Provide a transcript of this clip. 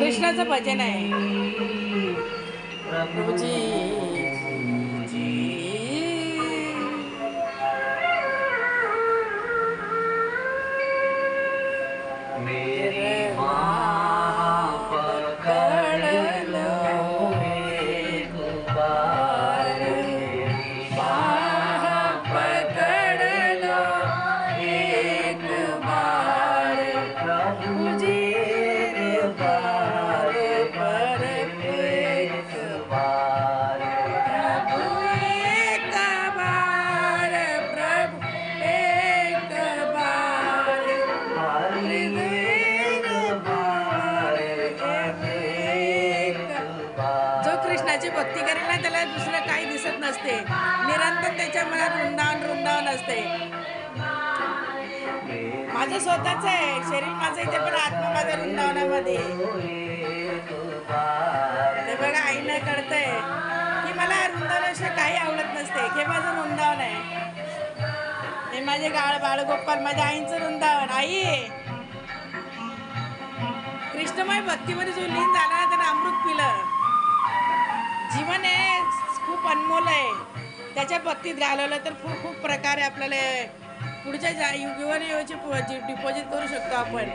कृष्णाचं भजन आहे प्रभूजी Bye. भक्ती करेल ना त्याला दुसरं काही दिसत नसते. निरंतर त्याच्या मनात वृंदावन वृंदावन असते. माझं स्वतःच आहे. शरीर माझं इथे पण आत्मा माझ्या वृंदावनामध्ये ते बघा आईनं कळतंय की मला वृंदावनाशिवाय काही आवडत नसते. हे माझं वृंदावन आहे. हे माझे गाळ बाळगोपाल माझ्या आईंचं वृंदावन. आई! कृष्णमय भक्तीमध्ये जो लीन झाला ना त्यानं अमृत पिलं. जीवन हे खूप अनमोल आहे. त्याच्या भक्तीत घालवलं तर खूप खूप प्रकारे आपल्याला पुढच्या जा- डिपॉझिट करू शकतो आपण.